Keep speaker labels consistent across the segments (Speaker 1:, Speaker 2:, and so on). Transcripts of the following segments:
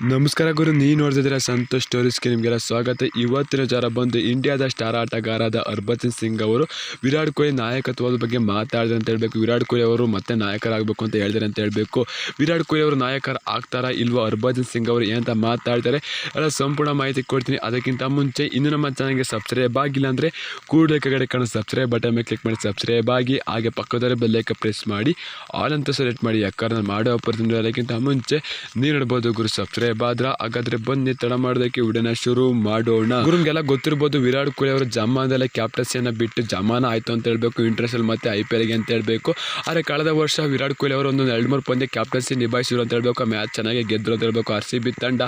Speaker 1: ನಮಸ್ಕಾರ ಗುರು ನೀ ನೋಡ್ತಿದ್ದೀರಾ ಸಂತೋಷ್ ಸ್ಟೋರೀಸ್ಗೆ ನಿಮಗೆಲ್ಲ ಸ್ವಾಗತ. ಇವತ್ತಿನ ಜರ ಬಂದು ಇಂಡಿಯಾದ ಸ್ಟಾರ್ ಆಟಗಾರಾದ ಹರ್ಭಜನ್ ಸಿಂಗ್ ಅವರು ವಿರಾಟ್ ಕೊಹ್ಲಿ ನಾಯಕತ್ವದ ಬಗ್ಗೆ ಮಾತಾಡಿದ್ರೆ ಅಂತ ಹೇಳಬೇಕು. ವಿರಾಟ್ ಕೊಹ್ಲಿ ಅವರು ಮತ್ತೆ ನಾಯಕರಾಗಬೇಕು ಅಂತ ಹೇಳಿದಾರೆ ಅಂತ ಹೇಳಬೇಕು. ವಿರಾಟ್ ಕೊಹ್ಲಿ ಅವರು ನಾಯಕರು ಆಗ್ತಾರಾ ಇಲ್ವೋ? ಹರ್ಭಜನ್ ಸಿಂಗ್ ಅವರು ಏನಂತ ಮಾತಾಡ್ತಾರೆ. ಎಲ್ಲ ಸಂಪೂರ್ಣ ಮಾಹಿತಿ ಕೊಡ್ತೀನಿ. ಅದಕ್ಕಿಂತ ಮುಂಚೆ ಇನ್ನು ನಮ್ಮ ಚಾನಲ್ಗೆ ಸಬ್ಸ್ಕ್ರೈಬ್ ಆಗಿಲ್ಲ ಅಂದರೆ ಕೂಡಲೇ ಕಡೆ ಕಾಣೋ ಸಬ್ಸ್ಕ್ರೈಬ್ ಬಟನ್ ಮೇಲೆ ಕ್ಲಿಕ್ ಮಾಡಿ ಸಬ್ಸ್ಕ್ರೈಬ್ ಆಗಿ, ಹಾಗೆ ಪಕ್ಕದಲ್ಲಿ ಬೆಲ್ಲೈಕ ಪ್ರೆಸ್ ಮಾಡಿ. ಆಲ್ ಅಂತ ಸೆಲೆಕ್ಟ್ ಮಾಡಿ, ಯಾಕಂದ್ರೆ ಮಾಡೋ ಅಪರ್ಚುನಿಟಿ ಅದಕ್ಕಿಂತ ಮುಂಚೆ ನೀವು ನೋಡ್ಬೋದು ಗುರು, ಸಬ್ಸ್ಕ್ರೈಬ್ ಆದ್ರ ಹಾಗಾದ್ರೆ ಬನ್ನಿ, ತಡ ಮಾಡೋದಕ್ಕೆ ವಿಡಿಯೋನ ಶುರು ಮಾಡೋಣ. ಗುರುಗೆಲ್ಲ ಗೊತ್ತಿರ್ಬೋದು ವಿರಾಟ್ ಕೊಹ್ಲಿ ಅವರು ಜಮಾನದಲ್ಲೇ ಕ್ಯಾಪ್ಟನ್ಸಿಯನ್ನು ಬಿಟ್ಟು ಜಮಾನ ಆಯಿತು ಅಂತ ಹೇಳಬೇಕು ಇಂಟರ್ನ್ಯಾಷನಲ್ ಮತ್ತೆ ಐ ಪಿ ಎಲ್ಗೆ ಅಂತ ಹೇಳಬೇಕು. ಆದರೆ ಕಳೆದ ವರ್ಷ ವಿರಾಟ್ ಕೊಹ್ಲಿ ಅವರು ಒಂದು ಎರಡು ಮೂರು ಪಂದ್ಯ ಕ್ಯಾಪ್ಟನ್ಸಿ ನಿಭಾಯಿಸಿದ್ರು ಅಂತ ಹೇಳ್ಬೇಕು ಮ್ಯಾಚ್ ಚೆನ್ನಾಗಿ ಗೆದ್ದರು ಅಂತ ಹೇಳ್ಬೇಕು ಆರ್ ಸಿ ಬಿ ತಂಡ.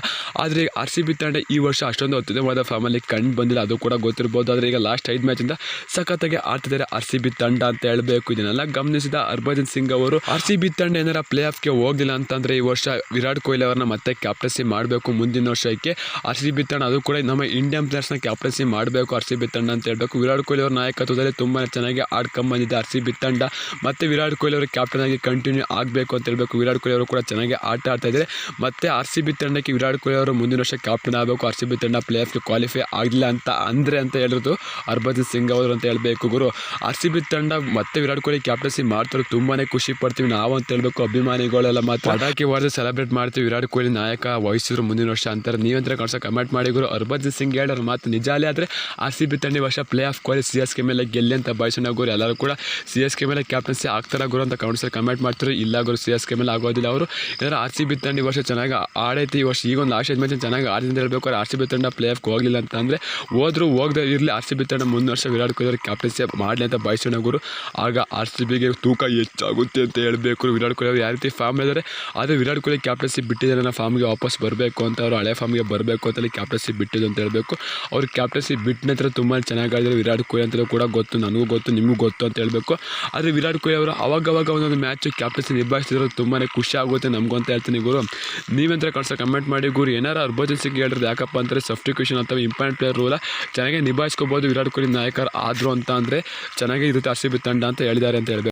Speaker 1: ಆದರೆ ಆರ್ ಸಿ ಬಿ ತಂಡ ಈ ವರ್ಷ ಅಷ್ಟೊಂದು ಅತ್ಯುತ್ತಮವಾದ ಫಾರ್ಮಲ್ಲಿ ಕಂಡು ಬಂದಿಲ್ಲ, ಅದು ಕೂಡ ಗೊತ್ತಿರ್ಬೋದು. ಆದರೆ ಈಗ ಲಾಸ್ಟ್ ಐದು ಮ್ಯಾಚಿಂದ ಸಖತ್ತಾಗಿ ಆಡ್ತಿದ್ದಾರೆ ಆರ್ ಸಿ ಬಿ ತಂಡ ಅಂತ ಹೇಳಬೇಕು. ಇದನ್ನೆಲ್ಲ ಗಮನಿಸಿದ ಹರ್ಭಜನ್ ಸಿಂಗ್ ಅವರು ಆರ್ ಸಿ ಬಿ ತಂಡ ಏನಾರ ಪ್ಲೇ ಆಫ್ಗೆ ಹೋಗಲಿಲ್ಲ ಅಂತಂದರೆ ಈ ವರ್ಷ ವಿರಾಟ್ ಕೊಹ್ಲಿ ಅವರನ್ನ ಮತ್ತೆ ಕ್ಯಾಪ್ಟನ್ಸಿ ಮಾಡಬೇಕು ಮುಂದಿನ ವರ್ಷಕ್ಕೆ. ಆರ್ ಸಿ ಬಿ ತಂಡ ಅದು ಕೂಡ ನಮ್ಮ ಇಂಡಿಯನ್ ಪ್ಲೇಯರ್ಸ್ನ ಕ್ಯಾಪ್ಟನ್ಸಿ ಮಾಡಬೇಕು ಆರ್ ಸಿ ಬಿ ತಂಡ ಅಂತ ಹೇಳಬೇಕು. ವಿರಾಟ್ ಕೊಹ್ಲಿ ಅವರ ನಾಯಕತ್ವದಲ್ಲಿ ತುಂಬಾ ಚೆನ್ನಾಗಿ ಆಡ್ಕೊಂಬಂದಿದೆ ಆರ್ ಸಿ ಬಿ ತಂಡ. ಮತ್ತು ವಿರಾಟ್ ಕೊಹ್ಲಿ ಅವರು ಕ್ಯಾಪ್ಟನ್ ಆಗಿ ಕಂಟಿನ್ಯೂ ಆಗಬೇಕು ಅಂತ ಹೇಳಬೇಕು. ವಿರಾಟ್ ಕೊಹ್ಲಿ ಅವರು ಕೂಡ ಚೆನ್ನಾಗಿ ಆಟ ಆಡ್ತಾ ಇದ್ದಾರೆ. ಮತ್ತು ಆರ್ ಸಿ ಬಿ ತಂಡಕ್ಕೆ ವಿರಾಟ್ ಕೊಹ್ಲಿ ಅವರು ಮುಂದಿನ ವರ್ಷ ಕ್ಯಾಪ್ಟನ್ ಆಗಬೇಕು. ಆರ್ ಸಿ ಬಿ ತಂಡ ಪ್ಲೇ ಆಫ್ಗೆ ಕ್ವಾಲಿಫೈ ಆಗಲಿಲ್ಲ ಅಂತ ಅಂದರೆ ಅಂತ ಹೇಳಿದ್ರು ಹರ್ಭಜನ್ ಸಿಂಗ್ ಅವರು ಅಂತ ಹೇಳಬೇಕು ಗುರು. ಆರ್ ಸಿ ಬಿ ತಂಡ ಮತ್ತೆ ವಿರಾಟ್ ಕೊಹ್ಲಿ ಕ್ಯಾಪ್ಟನ್ಸಿ ಮಾಡ್ತಾರೆ. ತುಂಬಾ ಖುಷಿ ಪಡ್ತೀವಿ ನಾವು ಅಂತ ಹೇಳಬೇಕು. ಅಭಿಮಾನಿಗಳೆಲ್ಲ ಮಾತ್ರ. ಪಟಾಕಿ ಹೊಡೆದು ಸೆಲೆಬ್ರೇಟ್ ಮಾಡ್ತೀವಿ. ವಿರಾಟ್ ಕೊಹ್ಲಿ ನಾಯಕ ವಹಿಸಿದ್ರು ಮುಂದಿನ ವರ್ಷ ಅಂತಾರೆ. ನೀವಂತರ ಕಾಣಿಸೋ ಕಮೆಂಟ್ ಮಾಡಿ ಗುರು. ಹರ್ಭಜನ್ ಸಿಂಗ್ ಹೇಳೋರು ಮಾತು ನಿಜ ಅಲ್ಲೇ ಆದರೆ ಆರ್ ಸಿ ಬಿ ತಂಡ ವರ್ಷ play off Kohli C S K ಮೇಲೆ ಗೆಲ್ಲಿ ಅಂತ ಬಯಸೋಣ ಗುರು. ಎಲ್ಲರೂ ಕೂಡ ಸಿ ಎಸ್ ಕೆ ಮೇಲೆ ಕ್ಯಾಪ್ಟನ್ಸಿ ಆಗ್ತಾರ ಗುರು ಅಂತ ಕಮೆಂಟ್ಸಲ್ಲಿ ಕಮೆಂಟ್ ಮಾಡ್ತಾರೆ ಇಲ್ಲ ಗುರು, ಸಿ ಎಸ್ ಕೆ ಮೇಲೆ ಆಗೋದಿಲ್ಲ ಅವರು. ಏನಾದ್ರು ಆರ್ ಸಿ ಬಿ ತಂಡ ವರ್ಷ ಚೆನ್ನಾಗಿ ಆಡೈತಿ, ಈ ವರ್ಷ ಈಗ ಒಂದು ಲಾಸ್ಟ್ ಮ್ಯಾಚ್ ಚೆನ್ನಾಗಿ ಆಡಿದ್ರೆ ಹೇಳಬೇಕು. ಆರ್ ಸಿ ಬಿ ತಂಡ ಪ್ಲೇ ಆಫ್ಗೆ ಹೋಗಲಿಲ್ಲ ಅಂತ ಅಂದರೆ ಹೋದ್ರು ಹೋಗದೆ ಇರಲಿ. ಆರ್ ಸಿ ಬಿ ತಂಡ ಮುಂದಿನ ವರ್ಷ ವಿರಾಟ್ ಕೊಹ್ಲಿ ಕ್ಯಾಪ್ಟನ್ಸಿ ಮಾಡಲಿ ಅಂತ ಬಯಸೋಣ ಗುರು. ಆಗ ಆರ್ ಸಿ ಬಿಗೆ ತೂಕ ಹೆಚ್ಚಾಗುತ್ತೆ ಅಂತ ಹೇಳಬೇಕು ವಿರಾಟ್ ಕೊಹ್ಲಿ ಯಾವ ರೀತಿ ಫಾರ್ಮ್ ಇದ್ದಾರೆ ಆದರೆ ವಿರಾಟ್ ಕೊಹ್ಲಿ ಕ್ಯಾಪ್ಟನ್ಸಿ ಬಿಟ್ಟಿದ್ದಾರೆ ನನ್ನ ಫಾರ್ಮ್ಗೆ ವಾಪಸ್ ಬರಬೇಕು ಅಂತ ಅವರು ಹಳೆ ಫಾರ್ಮ್ಗೆ ಬರಬೇಕು ಅಂತಲೇ ಕ್ಯಾಪ್ಟನ್ಸಿ ಬಿಟ್ಟಿದ್ದು ಅಂತ ಹೇಳಬೇಕು. ಅವ್ರು ಕ್ಯಾಪ್ಟನ್ಸಿ ಬಿಟ್ಟ ನಂತರ ತುಂಬ ಚೆನ್ನಾಗಿ ಆಡಿದ್ರು. ವಿರಾಟ್ ಕೊಹ್ಲಿ ಅಂತಲೂ ಕೂಡ ಗೊತ್ತು, ನನಗೂ ಗೊತ್ತು, ನಿಮಗೂ ಗೊತ್ತು ಅಂತ ಹೇಳಬೇಕು. ಆದರೆ ವಿರಾಟ್ ಕೊಹ್ಲಿ ಅವರು ಅವಾಗವಾಗ ಒಂದೊಂದು ಮ್ಯಾಚ್ ಕ್ಯಾಪ್ಟನ್ಸಿ ನಿಭಾಯಿಸಿದ್ರು ತುಂಬಾ ಖುಷಿ ಆಗುತ್ತೆ ನಮಗೂ ಅಂತ ಹೇಳ್ತೀನಿ ಗುರು. ನೀವಂತರ ಕಳ್ಸೋ ಕಮೆಂಟ್ ಮಾಡಿ ಗುರು. ಏನಾರು ಅರ್ಬರ್ಜೆನ್ಸಿಗೆ ಸಿಂಗ್ ಹೇಳಿದ್ರೆ ಯಾಕಪ್ಪ ಅಂದರೆ ಸಬ್ಸ್ಟಿಕ್ಯೂಷನ್ ಅಥವಾ ಇಂಪಾರ್ಟೆಂಟ್ ಪ್ಲೇಯರ್ ರೂಲ ಚೆನ್ನಾಗಿ ನಿಭಾಯಿಸ್ಕೋಬೋದು ವಿರಾಟ್ ಕೊಹ್ಲಿ ನಾಯಕರು ಆದರು ಅಂತ ಅಂದರೆ ಚೆನ್ನಾಗಿ ಇರುತ್ತೆ ಆರ್ ಸಿ ಬಿ ತಂಡ ಅಂತ ಹೇಳಿದ್ದಾರೆ ಅಂತ ಹೇಳಬೇಕು.